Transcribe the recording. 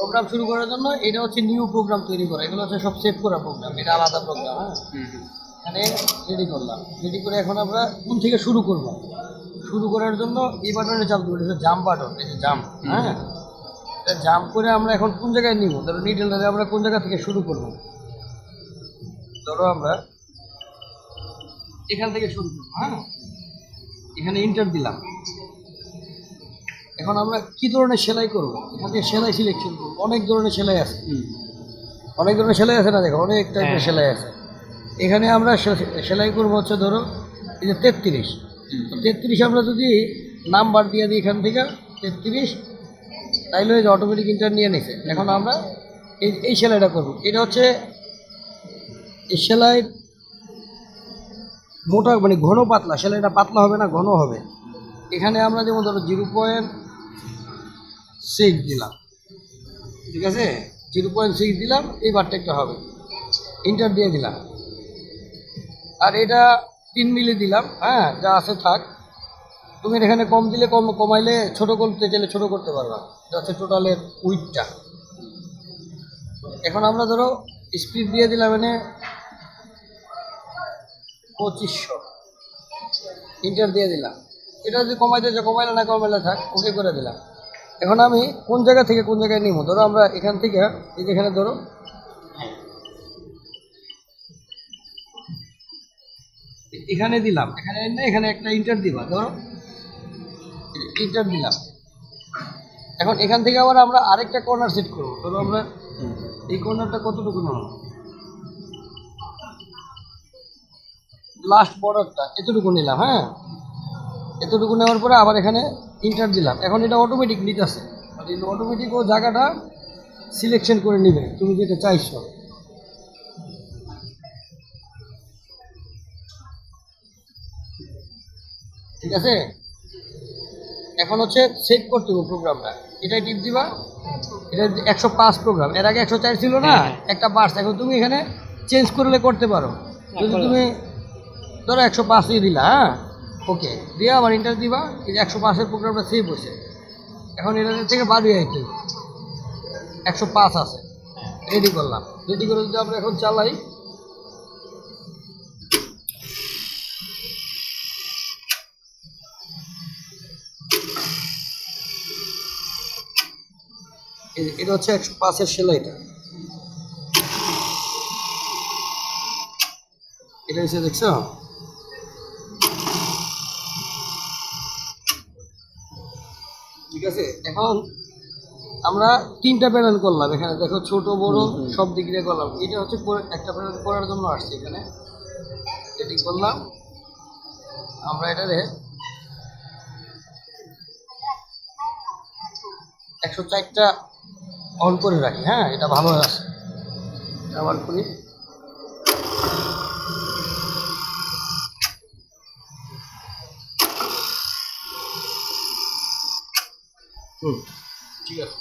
Programme শুরু করার জন্য এটা হচ্ছে নিউ প্রোগ্রাম তৈরি করা। এগুলো হচ্ছে সব সেভ করা প্রোগ্রাম এটা আলাদা প্রোগ্রাম হ্যাঁ? এখানে রেডি করলাম। রেডি করে এখন আমরা কোন থেকে শুরু করব? শুরু করার জন্য এই বাটনে চাপ দেবো এটা জাম্প বাটন এই যে জাম্প হ্যাঁ? এটা জাম্প করে আমরা এখন কোন জায়গায় নিব? ধরো নিডেলটারে আমরা কোন জায়গা থেকে শুরু করব? ধরো আমরা এখান থেকে শুরু করব হ্যাঁ? এখানে ইন্টার দিলাম। এখন আমরা কি ধরনের সেলাই করব? এখান সেলাই সিলেকশন করব। অনেক ধরনের সেলাই আছে। অনেক ধরনের সেলাই আছে না দেখো? অনেক টাইপের হ্যাঁ। সেলাই আছে। এখানে আমরা সেলাই করব হচ্ছে ধরো এই যে তেত্রিশ। তেত্রিশ আমরা যদি নাম্বার দিয়ে দিই এখান থেকে তেত্রিশ তাইলে যে অটোমেটিক ইন্টার নিয়ে নিছে। এখন আমরা এই এই সেলাইটা করব। এটা হচ্ছে এই সেলাই মোটা মানে ঘন পাতলা সেলাইটা পাতলা হবে না ঘন হবে। এখানে আমরা যেমন ধরো জিরো পয়েন্ট সিক্স দিলাম। ঠিক আছে? জিরো পয়েন্ট সিক্স দিলাম এই বারটা একটা হবে। ইন্টার দিয়ে দিলাম। আর এটা তিন মিলি দিলাম হ্যাঁ যা আছে থাক। তুমি এখানে কম দিলে কম, কমাইলে ছোট করতে চাইলে ছোট করতে পারবা। হচ্ছে টোটালের উইথটা এখন আমরা ধরো স্পিড দিয়ে দিলাম এনে পঁচিশশো। ইন্টার দিয়ে দিলাম। এটা যদি কমাইতে যে কমাইলে না কমাইলে থাক ওকে করে দিলাম। এখন আমি কোন জায়গা থেকে কোন জায়গায় নিব? ধরো আমরা এখান থেকে, এই যে এখানে ধরো। এখানে দিলাম, এখানে না এখানে একটা ইন্টার দিবা, ধরো। ইন্টার দিলাম। এখন এখান থেকে আবার আমরা আরেকটা কর্নার সেট করব। ধরো আমরা এই কর্নারটা কতটুকু নেব? লাস্ট বর্ডারটা এতটুকু নিলাম হ্যাঁ? এতটুকু নেওয়ার পরে আবার এখানে ইন্টার দিলাম। এখন এটা অটোমেটিক নিতেছে। অটোমেটিক ও জায়গাটা সিলেকশন করে নেবে তুমি যেটা চাইছো। ঠিক আছে? এখন হচ্ছে সেট করতে হবে প্রোগ্রামটা এটাই টিপ দিবা? এটা একশো পাঁচ প্রোগ্রাম এর আগে একশো চার ছিল না? হ্যাঁ, হ্যাঁ। একটা বার্স এখন তুমি এখানে চেঞ্জ করলে করতে পারো। যদি তুমি ধরো একশো পাঁচই দিলা হ্যাঁ? ওকে, দিয়ে আবার ইন্টার দিবা, এই যে একশো পাঁচের প্রোগ্রামটা সেভ হয়েছে। এখন এটা থেকে বাদ হয়ে আইতে একশো পাঁচ আছে। রেডি করলাম। রেডি করে যদি আমরা এখন চালাই এটা হচ্ছে একশো পাঁচের সেলাইটা এটা হচ্ছে, দেখছ? আছে এখন আমরা তিনটা প্যানেল করলাম। এখানে দেখো ছোট বড় সব দিক দিয়ে করলাম। এটা হচ্ছে একটা প্যানেল করার জন্য আসছে এখানে। এটি করলাম। আমরা এটারে একশো চারটা অন করে রাখি হ্যাঁ? এটা ভালো আছে আবার করি। হুম ঠিক আছে।